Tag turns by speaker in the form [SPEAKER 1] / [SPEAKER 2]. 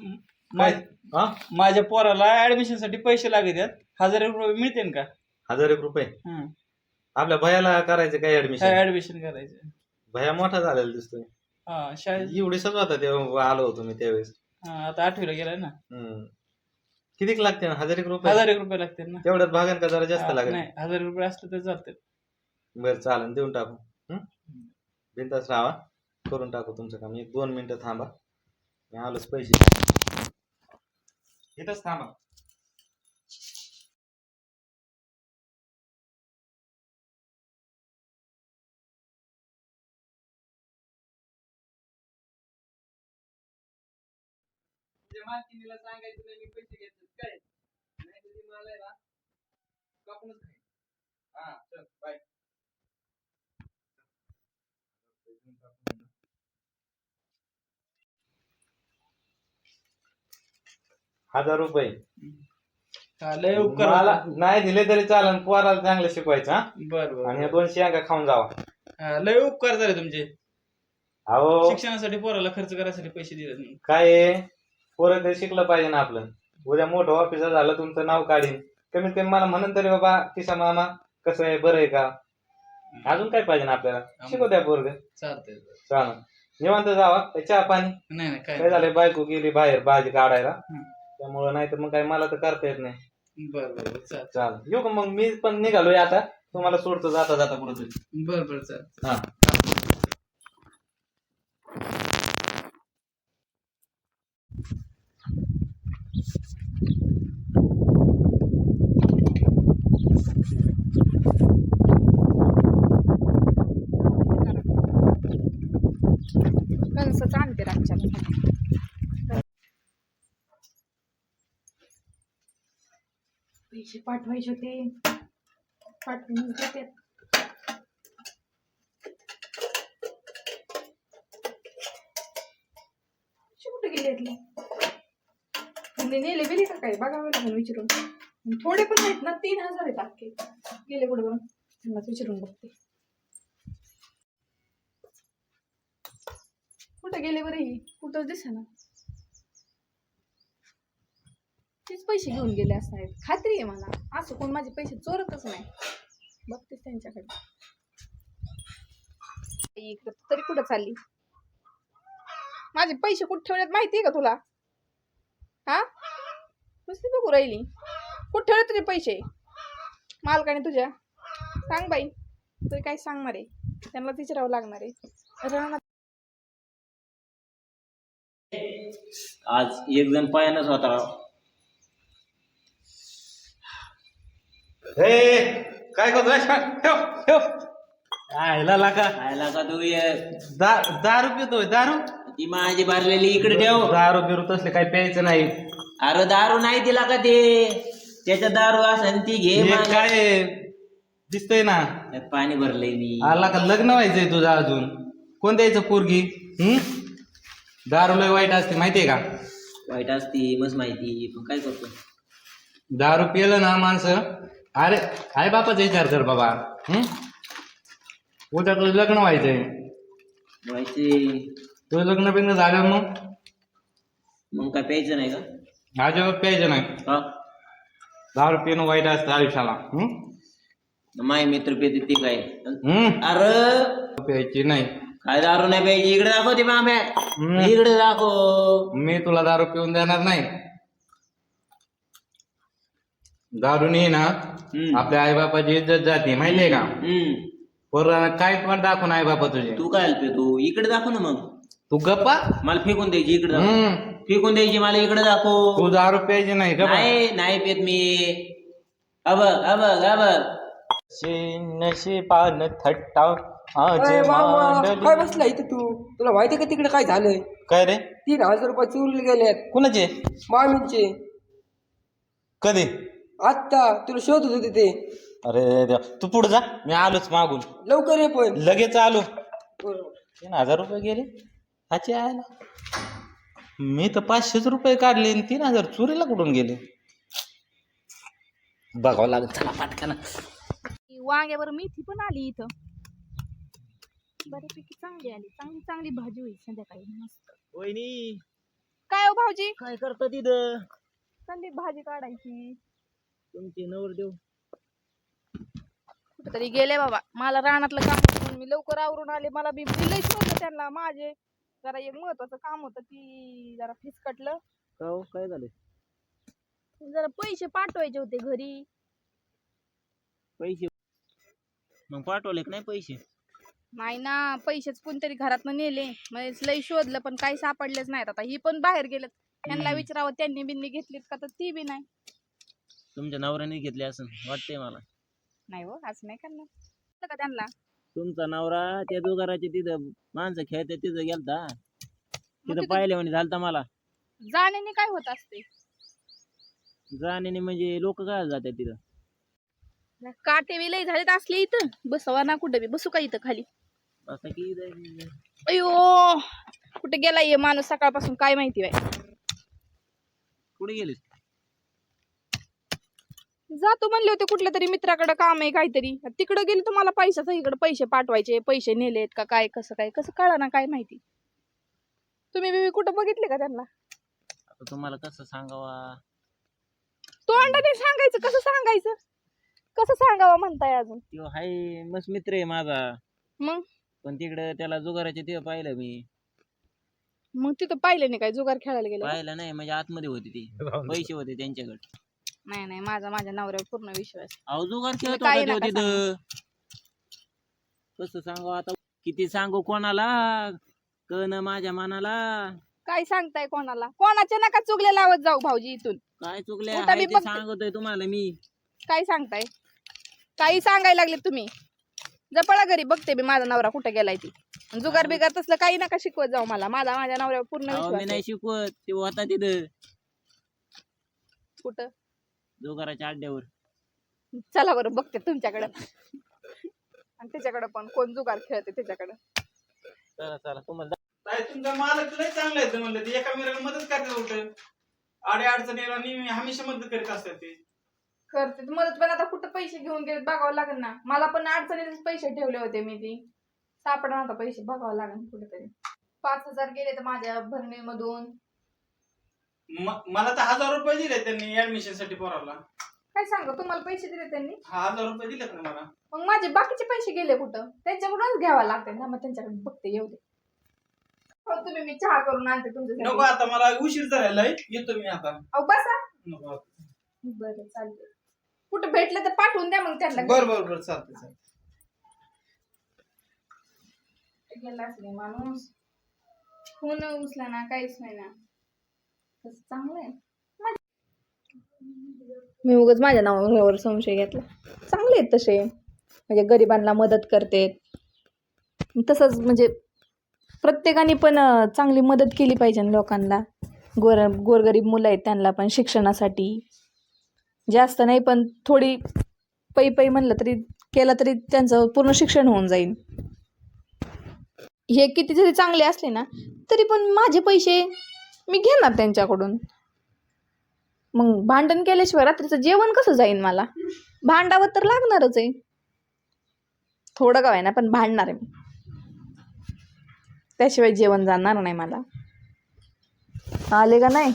[SPEAKER 1] काय?
[SPEAKER 2] मा-
[SPEAKER 1] हा?
[SPEAKER 2] माझ्या पोराला ऍडमिशनसाठी पैसे लागत आहेत. हजार रुपये मिळतील का?
[SPEAKER 1] हजार एक रुपये. आपल्या भयाला करायचं काय ऍडमिशन
[SPEAKER 2] ऍडमिशन करायचं.
[SPEAKER 1] भया मोठा झालेला दिसतोय.
[SPEAKER 2] हा शाळेत
[SPEAKER 1] एवढीसच होता तेव्हा आलो होतो मी त्यावेळेस.
[SPEAKER 2] हा, आता आठवीला गेलाय ना.
[SPEAKER 1] हम्म. कितीक लागते ना? हजार एक रुपये?
[SPEAKER 2] हजार एक रुपये लागतील ना.
[SPEAKER 1] तेवढ्यात भागन का जरा जास्त
[SPEAKER 2] हा,
[SPEAKER 1] लागेल?
[SPEAKER 2] नाही हजार रुपये असले तर चालते
[SPEAKER 1] बरं चालेल देऊन टाकू. हं? बिनधास्त राहा. करून टाकू तुमचं काम. एक दोन मिनिटं थांबा. आलोच पैसे. इथंच थांबा.
[SPEAKER 2] मालकिनीला सांगायचं नाही मी पैसे घेतले काय नाही तुझी मला आहे ना कापूनच खाईन हा चल बाय
[SPEAKER 1] हजार रुपये.
[SPEAKER 2] लय उपकार
[SPEAKER 1] मला नाही दिले तरी चालेल पोराला चांगलं शिकवायचं हा?
[SPEAKER 2] बर
[SPEAKER 1] आणि हे दोन शेंगा खाऊन जावा.
[SPEAKER 2] हा, लय उपकार झाले तुमचे.
[SPEAKER 1] अहो.
[SPEAKER 2] शिक्षणासाठी पोराला खर्च करायसाठी पैसे दिले तुम्ही
[SPEAKER 1] काय आहे, पोरं ते शिकलं पाहिजे ना आपलं. उद्या मोठं ऑफिसर झालं तुमचं नाव काढीन. कमीत कमी मला म्हणून तरी बाबा किसा मामा कसं आहे बरं आहे का? अजून काय पाहिजे ना आपल्याला? शिकू द्या पोरग.
[SPEAKER 2] चालतंय.
[SPEAKER 1] चालेल. निवांत जावा. चहा पाणी.
[SPEAKER 2] नाही नाही काय
[SPEAKER 1] काय झालंय? बायको गेली बाहेर भाजी काढायला.
[SPEAKER 2] हं.
[SPEAKER 1] त्यामुळं नाही तर मग काय मला तर करता येत नाही.
[SPEAKER 2] बर बर बर चाल
[SPEAKER 1] चाल येऊ का मग? मी पण निघालोय आता. तुम्हाला सोडतो जाता जाता कुठं तरी
[SPEAKER 2] बर बर चाल
[SPEAKER 1] हा.
[SPEAKER 3] पैसे पाठवायचे होते. पाठवून देते कुठे गेले तुम्ही नेले गेले का काय? बघावं लागेल विचारून. थोडे पण आहेत ना तीन हजार आहेत अख्खे. गेले कुठे बघून? त्यांनाच विचारून बघते. कुठं गेले बरे ही? कुठंच दिसेना. तेच पैसे घेऊन गेले असणार. आहेत खात्री आहे मला. असं कोण माझे पैसे चोरतच नाही. बघतेच त्यांच्याकडे. इकडं तरी कुठं चालली? माझे पैसे कुठं ठेवलेत माहिती आहे का तुला? हा? नुसती बघू राहिली. कुठे ठेवले तुझे पैसे? मालकाने तुझ्या? सांग बाई. तरी काय सांगणार आहे? त्यांना विचारावं लागणार आहे. रानात
[SPEAKER 4] आज एक जण पायानच होता.
[SPEAKER 1] हे काय करतोय? ठेव ठेव. आयला लाका
[SPEAKER 4] खायला का तू ये.
[SPEAKER 1] दा- दारू पितोय दारू?
[SPEAKER 4] ती माझी भरलेली इकडे ठेव.
[SPEAKER 1] दारू बिरू तसले काही प्यायचं नाही.
[SPEAKER 4] अरे दारू नाही दिला का ते? त्याच्या दारू असेल ती घे
[SPEAKER 1] हे काय? दिसतंय ना.
[SPEAKER 4] त्यात पाणी भरलंय मी.
[SPEAKER 1] आला का लग्न व्हायचंय तुझं अजून? कोण द्यायचं पोरगी? हम्म दारू लय वाईट असते माहितीये का?
[SPEAKER 4] वाईट असती मस्त माहिती. पण काय करतो?
[SPEAKER 1] दारू पिलं ना माणसं अरे आई बापाचा विचार कर बाबा. उद्या तुझं लग्न व्हायचंय.
[SPEAKER 4] व्हायचे.
[SPEAKER 1] तुझं लग्न बिग्न झालं मग?
[SPEAKER 4] मग काय प्यायचं नाही का?
[SPEAKER 1] अजिबात प्यायचं नाही.
[SPEAKER 4] हा.
[SPEAKER 1] दारू पिणं वाईट असतं आयुष्याला. हम्म
[SPEAKER 4] माय मित्र पेते ते काय?
[SPEAKER 1] हम्म
[SPEAKER 4] अरे.
[SPEAKER 1] प्यायची नाही.
[SPEAKER 4] काय दारू नाही प्यायची? इकडे दाखव ते
[SPEAKER 1] हम्म.
[SPEAKER 4] इकडे दाखव.
[SPEAKER 1] मी तुला दारू पिऊन देणार नाही. दारूनी ना
[SPEAKER 4] हम्म.
[SPEAKER 1] आपल्या आई बापाची इज्जत जाते माहितीये का?
[SPEAKER 4] हम्म.
[SPEAKER 1] पर काय पण दाखवून आई बापा तुझे.
[SPEAKER 4] तू काय तू? इकडे दाखव ना मग.
[SPEAKER 1] तू गप्पा?
[SPEAKER 4] मला फेकून द्यायची इकडे दाखव.
[SPEAKER 1] हम्म.
[SPEAKER 4] फेकून द्यायची मला इकडे दाखव.
[SPEAKER 1] तू दारू प्यायची नाही गप्पा.
[SPEAKER 4] नाही नाही पेत मी. अब अब अब.
[SPEAKER 1] नशिबान थट्टा आज
[SPEAKER 5] अरे मामा
[SPEAKER 1] मांडली-
[SPEAKER 5] काय बसला इथं तू? तुला माहिती का तिकडे काय झालंय?
[SPEAKER 1] काय रे?
[SPEAKER 5] तीन हजार रुपये चोरले गेलेत.
[SPEAKER 1] कुणाचे?
[SPEAKER 5] मामींचे.
[SPEAKER 1] कधी?
[SPEAKER 5] आत्ता तुला शोधत होते ते.
[SPEAKER 1] अरे देवा. तू पुढे जा मी आलोच मागून.
[SPEAKER 5] लवकर ये पण.
[SPEAKER 1] लगेच आलो. तीन हजार रुपये गेले. ह्याचे आहे ना मी तर पाचशेच रुपये काढले आणि तीन हजार चोरीला कुठून गेले? बघावं लागेल चला पाटकाना
[SPEAKER 3] वांग्यावर मेथी पण आली इथं. बऱ्यापैकी चांगली आली. चांगली चांगली भाजी होईल संध्याकाळी. मस्त.
[SPEAKER 2] वहिनी.
[SPEAKER 3] काय हो भाऊजी?
[SPEAKER 4] काय करता तिथं?
[SPEAKER 3] चालली भाजी काढायची.
[SPEAKER 4] तुमचे
[SPEAKER 3] कुठेतरी गेले बाबा. मला रानातलं काम होतं मी लवकर आवरून आले. मला बी दिलंय शोधलं त्यांना माझे. जरा एक महत्वाचं काम होतं ती जरा फिसकटलं.
[SPEAKER 4] का हो? काय झालं
[SPEAKER 3] जरा पैसे पाठवायचे होते घरी.
[SPEAKER 4] पैसे? मग पाठवले का नाही पैसे?
[SPEAKER 3] नाही ना पैसेच कोणतरी घरातनं नेले. म्हणजे लई शोधलं पण काही सापडलेच नाहीत. आता ही पण बाहेर गेलेत. त्यांना. विचारावं त्यांनी बिन्नी घेतलीत का? तर ती बी नाही.
[SPEAKER 4] तुमच्या नवऱ्याने घेतले असं वाटतंय मला.
[SPEAKER 3] नाही हो असं नाही करणार. कळलं का त्यांना?
[SPEAKER 4] तुमचा नवरा त्या दुकानाच्या तिथं माणसं खेळते तिथं गेलता. तिथं
[SPEAKER 3] तिथं
[SPEAKER 4] पाहिले म्हणे झालता मला.
[SPEAKER 3] जाण्याने काय होत असते?
[SPEAKER 4] जाण्याने म्हणजे लोक काय जातात तिथं?
[SPEAKER 3] काटे बी लई झालेत असले इथं. बसवा ना कुठं बी बसू का इथं खाली?
[SPEAKER 4] असं की इथं-
[SPEAKER 3] अयो कुठे गेला ये माणूस सकाळपासून काय माहिती बाय
[SPEAKER 4] कुठे गेले
[SPEAKER 3] जातो म्हणले होते कुठल्या तरी मित्राकडे काम आहे काहीतरी. तिकडे गेले तुम्हाला पैशाचं इकडे पैसे पाठवायचे पैसे नेलेत का काय कसं काय कसं कळा ना काय माहिती. तुम्ही बी कुठं बघितले का त्यांना?
[SPEAKER 4] आता तुम्हाला कसं सांगावा?
[SPEAKER 3] तोंडाने सांगायचं कसं सांगायचं? कसं सांगावं म्हणताय अजून?
[SPEAKER 4] तो हाय मस्त मित्र आहे माझा.
[SPEAKER 3] मग?
[SPEAKER 4] पण तिकडं त्याला जुगाराच्या तिथं पाहिलं मी.
[SPEAKER 3] मग तिथं पाहिलं नाही काय जुगार खेळायला गेलं
[SPEAKER 4] पाहिलं नाही म्हणजे आतमध्ये होते ते. पैसे होते त्यांच्याकडे.
[SPEAKER 3] नाही नाही माझा माझ्या नवऱ्यावर पूर्ण विश्वास आहे.
[SPEAKER 4] अहो जुगार खेळत
[SPEAKER 3] काही
[SPEAKER 4] होता तो
[SPEAKER 3] नका
[SPEAKER 4] तिथं. कसं सांगू आता? किती सांगू कोणाला? कन माझ्या मनाला.
[SPEAKER 3] काय सांगताय कोणाला? कोणाच्या नका चुगले लावत जाऊ भाऊजी इथून.
[SPEAKER 4] काय चुकले
[SPEAKER 3] उलटा मी
[SPEAKER 4] ते
[SPEAKER 3] बघते.
[SPEAKER 4] सांगतोय तुम्हाला मी.
[SPEAKER 3] काय सांगताय? काही सांगायला लागले तुम्ही. जपळा घरी बघते मी माझा नवरा कुठे गेलाय ती. आणि जुगार बिगार तसलं काही नका शिकवत जाऊ मला. माझा माझ्या नवऱ्यावर पूर्ण
[SPEAKER 4] अहो, मी
[SPEAKER 3] विश्वास
[SPEAKER 4] नाही. शिकवत. ते होता तिथं.
[SPEAKER 3] कुठं?
[SPEAKER 4] जुगाराच्या अड्ड्यावर
[SPEAKER 3] चला बरं बघते तुमच्याकडं. आणि त्याच्याकडं पण कोण जुगार खेळते त्याच्याकडं.
[SPEAKER 4] चला चला तुम्हाला
[SPEAKER 2] काय तुमचा मालक लय चांगला आहे म्हणलं ते एका मेराला मदत करतात उलट. आडे अडचणीला नेहमी हमेशा मदत करीत असतात ते.
[SPEAKER 3] करते मदत पण आता कुठं पैसे घेऊन गेले बघावं लागेल ना. मला पण अडचणीतच पैसे ठेवले होते मी ती सापडा आता पैसे बघावं लागेल कुठेतरी. पाच हजार गेले तर माझ्या भरणीमधून.
[SPEAKER 2] म- मला तर हजार रुपये दिले त्यांनी ऍडमिशनसाठी पोराला.
[SPEAKER 3] काय सांगा तुम्हाला पैसे दिले त्यांनी?
[SPEAKER 2] हा हजार रुपये दिलेत ना मला.
[SPEAKER 3] मग माझे बाकीचे पैसे गेले कुठं? त्यांच्याकडूनच घ्यावा लागते ना मग त्यांच्याकडे बघते येऊ दे. हो तुम्ही मी चहा करून आणते
[SPEAKER 2] नको
[SPEAKER 3] तुमच्यासाठी
[SPEAKER 2] आता मला उशीर झालेला येतो मी आता.
[SPEAKER 3] अहो बसा.
[SPEAKER 2] नको आता.
[SPEAKER 3] बरं चालते कुठं भेटलं तर पाठवून द्या मग त्यांना.
[SPEAKER 2] बर बर बर चालतंय चालतंय.
[SPEAKER 3] गेला असले माणूस. फोन उचला ना काहीच नाही ना. तसं चांगलं आहे. मी उगाच माझ्या नावावर संशय घेतला. चांगले आहेत तसे. म्हणजे गरिबांना मदत करते. तसंच म्हणजे प्रत्येकाने पण चांगली मदत केली पाहिजे लोकांना. गोर गोरगरीब मुलं आहेत त्यांना पण शिक्षणासाठी. जास्त नाही पण थोडी पै पै म्हणलं तरी केलं तरी त्यांचं पूर्ण शिक्षण होऊन जाईल. हे किती जरी चांगले असले ना तरी पण माझे पैसे मी घेणार त्यांच्याकडून. मग भांडण केल्याशिवाय रात्रीचं जेवण कसं जाईन मला? भांडावं तर लागणारच आहे. थोडं का ना पण भांडणार आहे मी. त्याशिवाय जेवण जाणार नाही मला. आले का नाही?